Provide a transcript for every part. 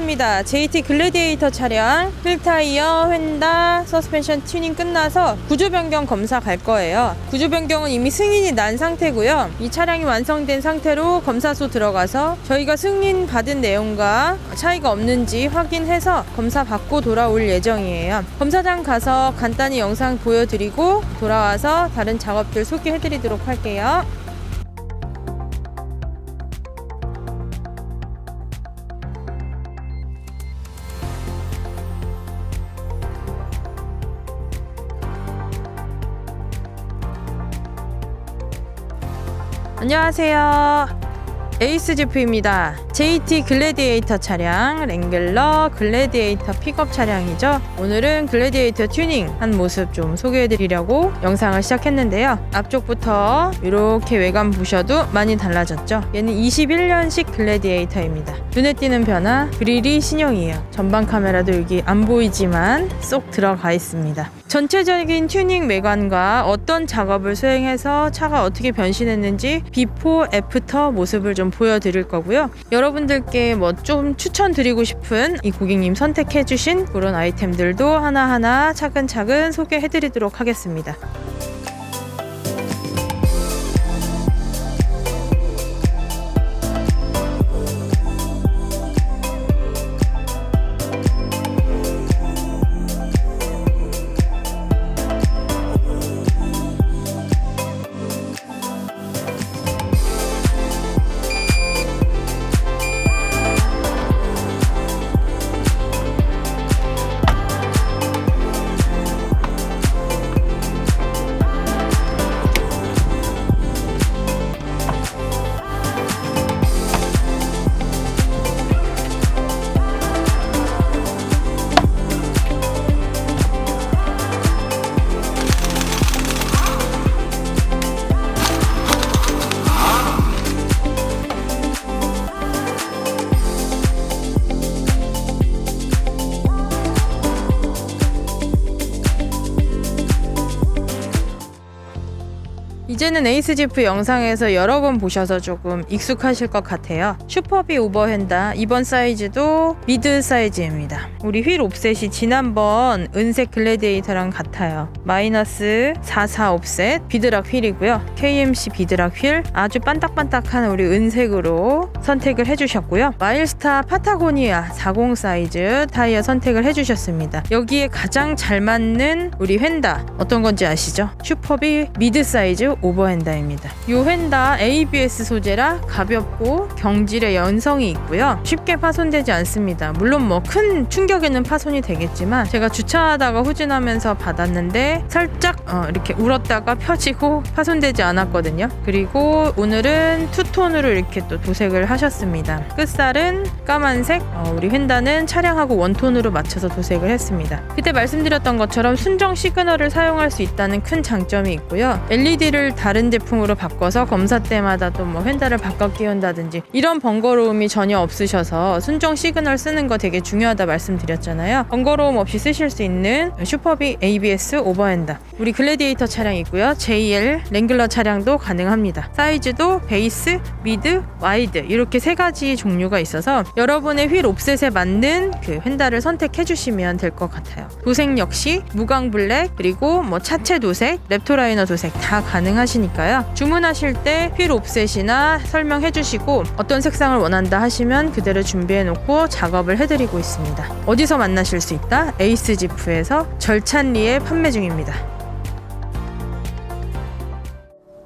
끝났습니다. JT 글래디에이터 차량 휠 타이어, 휀다, 서스펜션 튜닝 끝나서 구조 변경 검사 갈 거예요. 구조 변경은 이미 승인이 난 상태고요. 이 차량이 완성된 상태로 검사소 들어가서 저희가 승인 받은 내용과 차이가 없는지 확인해서 검사 받고 돌아올 예정이에요. 검사장 가서 간단히 영상 보여드리고 돌아와서 다른 작업들 소개해드리도록 할게요. 안녕하세요. 에이스 지프입니다. JT 글래디에이터 차량, 랭글러 글래디에이터 픽업 차량이죠. 오늘은 글래디에이터 튜닝 한 모습 좀 소개해드리려고 영상을 시작했는데요. 앞쪽부터 이렇게 외관 보셔도 많이 달라졌죠. 얘는 21년식 글래디에이터입니다. 눈에 띄는 변화, 그릴이 신형이에요. 전방 카메라도 여기 안 보이지만 쏙 들어가 있습니다. 전체적인 튜닝 외관과 어떤 작업을 수행해서 차가 어떻게 변신했는지 비포 애프터 모습을 좀 보여드릴 거고요. 여러 분들께 뭐 좀 추천드리고 싶은 이 고객님 선택해주신 그런 아이템들도 하나하나 차근차근 소개해드리도록 하겠습니다. 이제는 에이스 지프 영상에서 여러 번 보셔서 조금 익숙하실 것 같아요. 슈퍼비 오버핸다 이번 사이즈도 미드 사이즈입니다. 우리 휠 옵셋이 지난번 은색 글래디에이터랑 같아요. 마이너스 44 옵셋 비드락 휠이고요. KMC 비드락 휠 아주 반딱반딱한 우리 은색으로 선택을 해주셨고요. 마일스타 파타고니아 40 사이즈 타이어 선택을 해주셨습니다. 여기에 가장 잘 맞는 우리 휀다 어떤 건지 아시죠? 슈퍼비 미드 사이즈 오버핸다입니다. 이 휀다 ABS 소재라 가볍고 경질의 연성이 있고요. 쉽게 파손되지 않습니다. 물론 뭐 큰 충격에는 파손이 되겠지만 제가 주차하다가 후진하면서 받았는데 살짝 어, 이렇게 울었다가 펴지고 파손되지 않았거든요. 그리고 오늘은 투톤으로 이렇게 또 도색을 하셨습니다. 끝살은 까만색, 어, 우리 휀다는 차량하고 원톤으로 맞춰서 도색을 했습니다. 그때 말씀드렸던 것처럼 순정 시그널을 사용할 수 있다는 큰 장점이 있고요. LED를 다른 제품으로 바꿔서 검사 때마다 또 뭐 휀다를 바꿔 끼운다든지 이런 번거로움이 전혀 없으셔서 순정 시그널 쓰는 거 되게 중요하다 말씀드렸잖아요. 번거로움 없이 쓰실 수 있는 슈퍼비 ABS 오버핸다. 우리 글래디에이터 차량이고요. JL 랭글러 차량도 가능합니다. 사이즈도 베이스, 미드, 와이드 이렇게 세 가지 종류가 있어서 여러분의 휠 옵셋에 맞는 그 휀다를 선택해 주시면 될 것 같아요. 도색 역시 무광 블랙 그리고 뭐 차체 도색, 랩토라이너 도색 다 가능하시 니까요. 주문하실 때 휠 옵셋이나 설명해 주시고 어떤 색상을 원한다 하시면 그대로 준비해 놓고 작업을 해드리고 있습니다. 어디서 만나실 수 있다? 에이스 지프에서 절찬리에 판매 중입니다.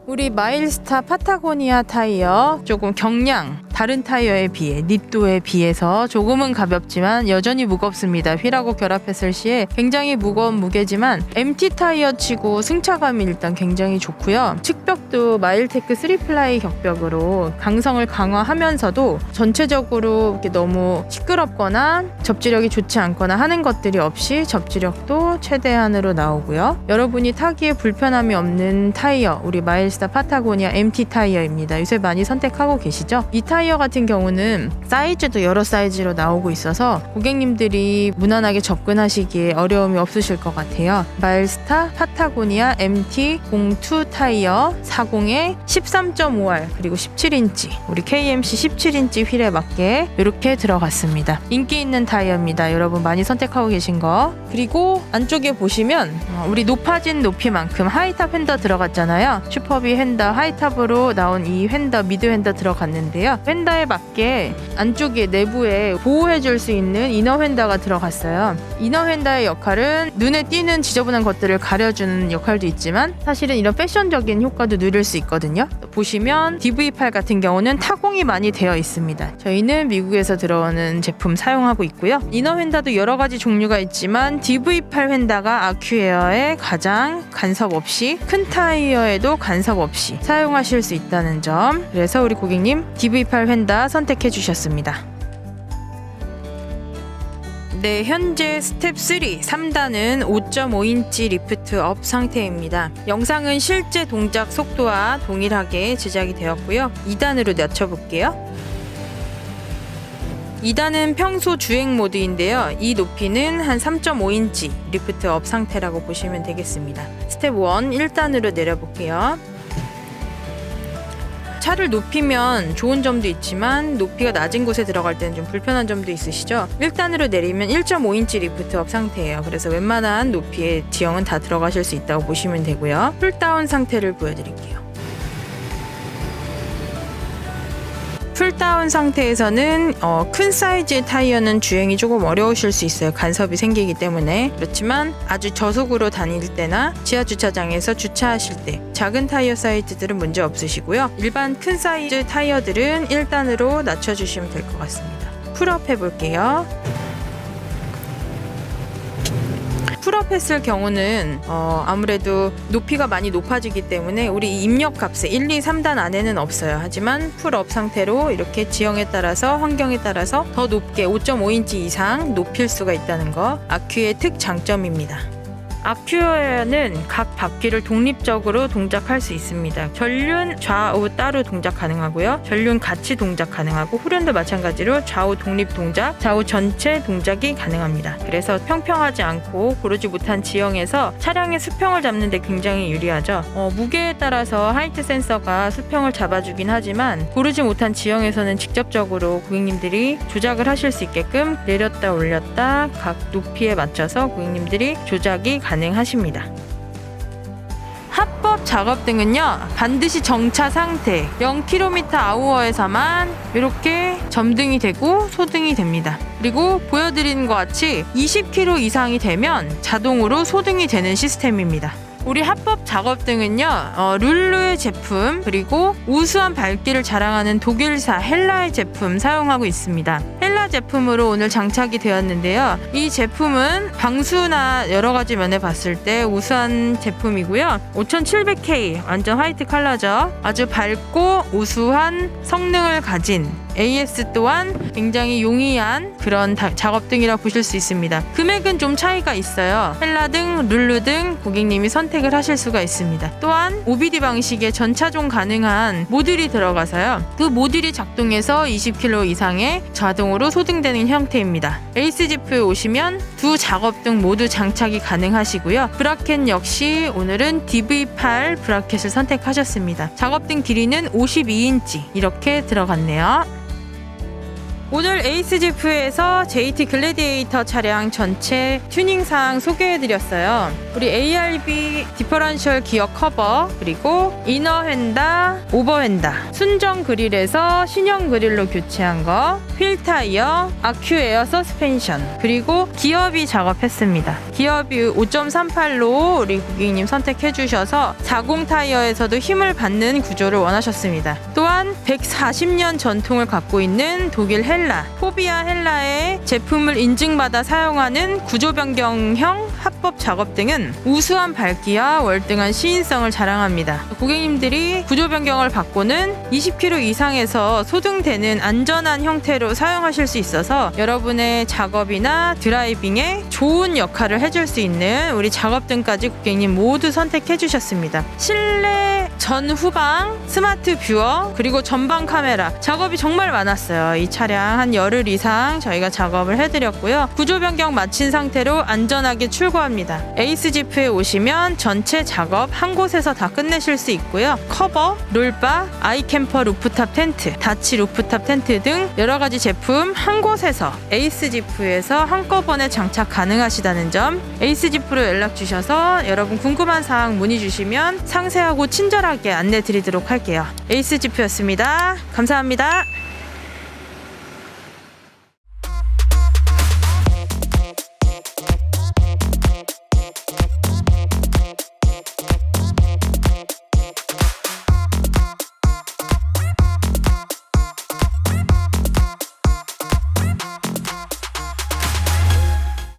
우리 마일스타 파타고니아 타이어 조금 경량 다른 타이어에 비해 닛도에 비해서 조금은 가볍지만 여전히 무겁습니다. 휠하고 결합했을 시에 굉장히 무거운 무게지만 MT 타이어 치고 승차감이 일단 굉장히 좋고요. 측벽도 마일테크 3플라이 격벽으로 강성을 강화하면서도 전체적으로 너무 시끄럽거나 접지력이 좋지 않거나 하는 것들이 없이 접지력도 최대한으로 나오고요. 여러분이 타기에 불편함이 없는 타이어 우리 마일스타 파타고니아 MT 타이어입니다. 요새 많이 선택하고 계시죠? 이 타이어 타이어 같은 경우는 사이즈도 여러 사이즈로 나오고 있어서 고객님들이 무난하게 접근하시기에 어려움이 없으실 것 같아요. 마일스타 파타고니아 MT02 타이어 40에 13.5R 그리고 17인치 우리 KMC 17인치 휠에 맞게 이렇게 들어갔습니다. 인기 있는 타이어입니다. 여러분 많이 선택하고 계신 거. 그리고 안쪽에 보시면 어, 우리 높아진 높이만큼 하이탑 핸더 들어갔잖아요. 슈퍼비 핸더 하이탑으로 나온 이 핸더 미드 핸더 들어갔는데요. 핸더에 맞게 안쪽에 내부에 보호해줄 수 있는 이너 핸더가 들어갔어요. 이너 핸더의 역할은 눈에 띄는 지저분한 것들을 가려주는 역할도 있지만 사실은 이런 패션적인 효과도 누릴 수 있거든요. 보시면 DV8 같은 경우는 타공이 많이 되어 있습니다. 저희는 미국에서 들어오는 제품 사용하고 있고요. 이너 휀다도 여러 가지 종류가 있지만 DV8 휀다가 아큐에어에 가장 간섭 없이 큰 타이어에도 간섭 없이 사용하실 수 있다는 점. 그래서 우리 고객님 DV8 휀다 선택해 주셨습니다. 네, 현재 스텝 3, 3단은 5.5인치 리프트 업 상태입니다. 영상은 실제 동작 속도와 동일하게 제작이 되었고요. 2단으로 낮춰볼게요. 2단은 평소 주행 모드인데요. 이 높이는 한 3.5인치 리프트 업 상태라고 보시면 되겠습니다. 스텝 1, 1단으로 내려볼게요. 차를 높이면 좋은 점도 있지만 높이가 낮은 곳에 들어갈 때는 좀 불편한 점도 있으시죠? 1단으로 내리면 1.5인치 리프트업 상태예요. 그래서 웬만한 높이의 지형은 다 들어가실 수 있다고 보시면 되고요. 풀다운 상태를 보여드릴게요. 풀다운 상태에서는 어, 큰 사이즈의 타이어는 주행이 조금 어려우실 수 있어요. 간섭이 생기기 때문에 그렇지만 아주 저속으로 다닐 때나 지하 주차장에서 주차하실 때 작은 타이어 사이즈들은 문제 없으시고요. 일반 큰 사이즈 타이어들은 1단으로 낮춰주시면 될 것 같습니다. 풀업 해볼게요. 풀업 했을 경우는 어, 아무래도 높이가 많이 높아지기 때문에 우리 이 입력 값에 1, 2, 3단 안에는 없어요. 하지만 풀업 상태로 이렇게 지형에 따라서 환경에 따라서 더 높게 5.5인치 이상 높일 수가 있다는 거 아큐의 특장점입니다. 아큐어에는 각 바퀴를 독립적으로 동작할 수 있습니다. 전륜 좌우 따로 동작 가능하고요. 전륜 같이 동작 가능하고 후륜도 마찬가지로 좌우 독립 동작, 좌우 전체 동작이 가능합니다. 그래서 평평하지 않고 고르지 못한 지형에서 차량의 수평을 잡는 데 굉장히 유리하죠. 어, 무게에 따라서 하이트 센서가 수평을 잡아주긴 하지만 고르지 못한 지형에서는 직접적으로 고객님들이 조작을 하실 수 있게끔 내렸다 올렸다 각 높이에 맞춰서 고객님들이 조작이 가능 하십니다. 합법 작업 등은요 반드시 정차 상태 0km 아우어에서만 이렇게 점등이 되고 소등이 됩니다. 그리고 보여드리는 것 같이 20km 이상이 되면 자동으로 소등이 되는 시스템입니다. 우리 합법 작업 등은요 어, 룰루의 제품 그리고 우수한 밝기를 자랑하는 독일사 헬라의 제품 사용하고 있습니다. 제품으로 오늘 장착이 되었는데요. 이 제품은 방수나 여러 가지 면에 봤을 때 우수한 제품이고요. 5700K 완전 화이트 컬러죠. 아주 밝고 우수한 성능을 가진 AS 또한 굉장히 용이한 그런 다- 작업 등이라 보실 수 있습니다. 금액은 좀 차이가 있어요. 헬라 등, 룰루 등 고객님이 선택을 하실 수가 있습니다. 또한 OBD 방식의 전차종 가능한 모듈이 들어가서요. 그 모듈이 작동해서 20km 이상의 자동으로 소등되는 형태입니다. 에이스 지프에 오시면 두 작업 등 모두 장착이 가능하시고요. 브라켓 역시 오늘은 DV8 브라켓을 선택하셨습니다. 작업 등 길이는 52인치 이렇게 들어갔네요. 오늘 지프에서 JT 글래디에이터 차량 전체 튜닝 사항 소개해드렸어요. 우리 ARB 디퍼런셜 기어 커버 그리고 이너 휀다, 오버 휀다, 순정 그릴에서 신형 그릴로 교체한 거, 휠 타이어, 아큐 에어 서스펜션 그리고 기어비 작업했습니다. 기어비 5.38로 우리 고객님 선택해 주셔서 40 타이어에서도 힘을 받는 구조를 원하셨습니다. 또한 140년 전통을 갖고 있는 독일 헬라 포비아 헬라의 제품을 인증받아 사용하는 구조 변경형 합법 작업 등은 우수한 밝기와 월등한 시인성을 자랑합니다. 고객님들이 구조 변경을 받고는 20km 이상에서 소등되는 안전한 형태로 사용하실 수 있어서 여러분의 작업이나 드라이빙에 좋은 역할을 해줄 수 있는 우리 작업등까지 고객님 모두 선택해 주셨습니다. 실내 전 후방 스마트 뷰어 그리고 전방 카메라 작업이 정말 많았어요. 이 차량 한 열흘 이상 저희가 작업을 해드렸고요. 구조 변경 마친 상태로 안전하게 출고합니다. 에이스 지프에 오시면 전체 작업 한 곳에서 다 끝내실 수 있고요. 커버, 롤바, 아이캠퍼 루프탑 텐트, 다치 루프탑 텐트 등 여러 가지 제품 한 곳에서 에이스 지프에서 한꺼번에 장착 가능하시다는 점 에이스 지프로 연락 주셔서 여러분 궁금한 사항 문의 주시면 상세하고 친절하게 안내 드리도록 할게요. 에이스 지프였습니다. 감사합니다.